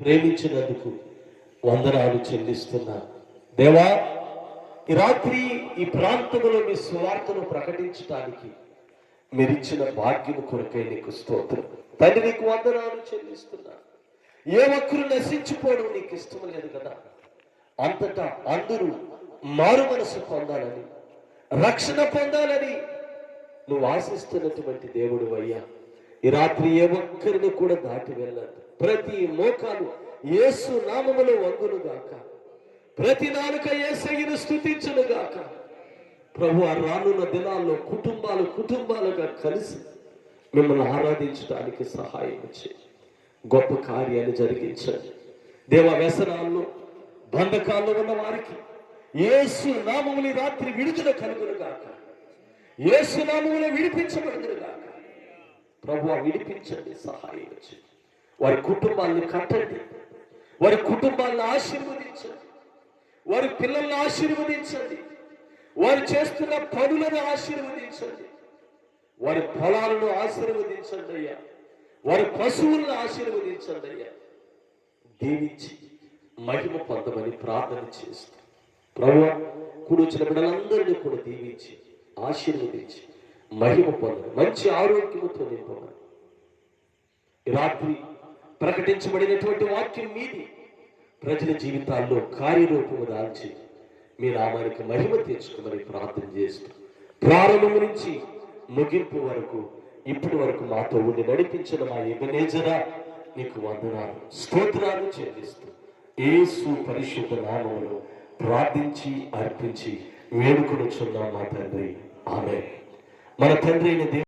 ప్రేమించినందుకు వందనాలు చెల్లిస్తున్నా. దేవా ఈ రాత్రి ఈ ప్రాంతంలో మీ సువార్తను ప్రకటించడానికి మీరిచ్చిన భాగ్యం కొరకై నీకు స్తోత్రం. తండ్రి నీకు వందనాలు చెల్లిస్తున్నా. ఏ ఒక్కరు నశించిపోవడం నీకు ఇష్టం లేదు కదా. అంతటా అందరూ మారు మనసు పొందాలని రక్షణ పొందాలని నువ్వు ఆశిస్తున్నటువంటి దేవుడు అయ్యా. ఈ రాత్రి ఏ ఒక్కరిని కూడా దాటి వెళ్ళదు ప్రతి మోకాలు యేసు నామములో వంగును గాక. ప్రతి నాలుక యేసయ్యను స్థుతించును గాక. ప్రభు ఆ రానున్న దినాల్లో కుటుంబాలు కుటుంబాలుగా కలిసి మిమ్మల్ని ఆరాధించడానికి సహాయం చేయి. గొప్ప కార్యాలు జరిగించండి. దేవ వ్యసనాల్లో బంధకాల్లో ఉన్న వారికి యేసు నామముని రాత్రి విడుదల కలుగును గాక. యేసు నామములు విడిపించబడుదురు గాక. ప్రభు విడిపించండి సహాయం వారి కుటుంబాన్ని కట్టండి. వారి కుటుంబాలను ఆశీర్వదించండి. వారి పిల్లల్ని ఆశీర్వదించండి. వారు చేస్తున్న పనులను ఆశీర్వదించండి. వారి పొలాలను ఆశీర్వదించండి అయ్యా. వారి పశువులను ఆశీర్వదించండి అయ్యా. దీవించి మహిమ పొందమని ప్రార్థన చేస్తాం. ప్రభు కూడి వచ్చిన బిడ్డలందరినీ కూడా దీవించి ఆశీర్వదించి మహిమ పొందని. మంచి ఆరోగ్యముతో నింపమని రాత్రి ప్రకటించబడినటువంటి వాక్యం మీది. ప్రజల జీవితాల్లో కార్యరూపము దాల్చి మీ నామానికి మహిమ తెచ్చుకోమని ప్రార్థన చేస్తూ ప్రారంభం నుంచి ముగింపు వరకు ఇప్పటి వరకు మాతో ఉండి నడిపించిన మా ఎగనేజరా నీకు వందనాలు స్తోత్రాలు చెల్లిస్తూ ఏసు పరిశుద్ధ నామములో ప్రార్థించి అర్పించి వేడుకొనుచున్నాం మా తండ్రి. ఆమె మన తండ్రి అయిన దేవుడు